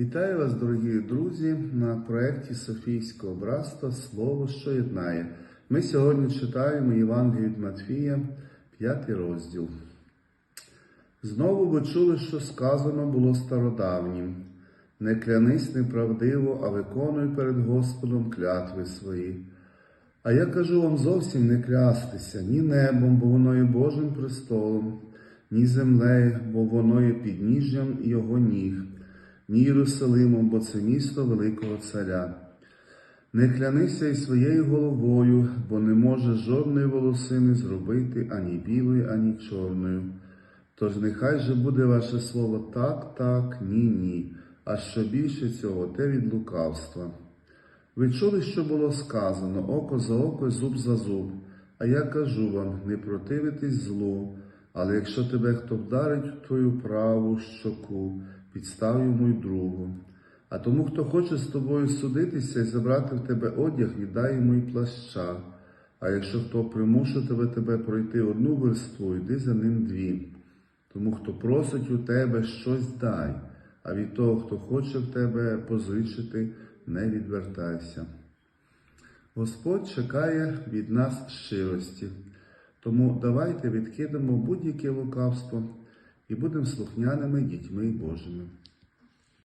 Вітаю вас, дорогі друзі, на проєкті Софійського братства Слово, що єднає. Ми сьогодні читаємо Євангелію від Матфія, 5 розділ. Знову ви чули, що сказано було стародавнім. Не клянись неправдиво, а виконуй перед Господом клятви свої. А я кажу вам зовсім не клястися ні небом, бо воно є Божим престолом, ні землею, бо воно є підніжжям його ніг, ні Єрусалимом, бо це місто Великого Царя. Не клянися й своєю головою, бо не може жодної волосини зробити ані білою, ані чорною. Тож нехай же буде ваше слово так, так, ні, ні, а що більше цього, те від лукавства. Ви чули, що було сказано око за око, зуб за зуб. А я кажу вам, не противитесь злу, але якщо тебе хто вдарить в твою праву щоку, підстав йому й другу. А тому, хто хоче з тобою судитися і забрати в тебе одяг, віддай йому й плаща. А якщо хто примушує тебе тебе пройти одну верству, йди за ним дві. Тому хто просить у тебе щось дай, а від того, хто хоче в тебе позичити, не відвертайся. Господь чекає від нас щирості, тому давайте відкинемо будь-яке лукавство і будемо слухняними дітьми Божими.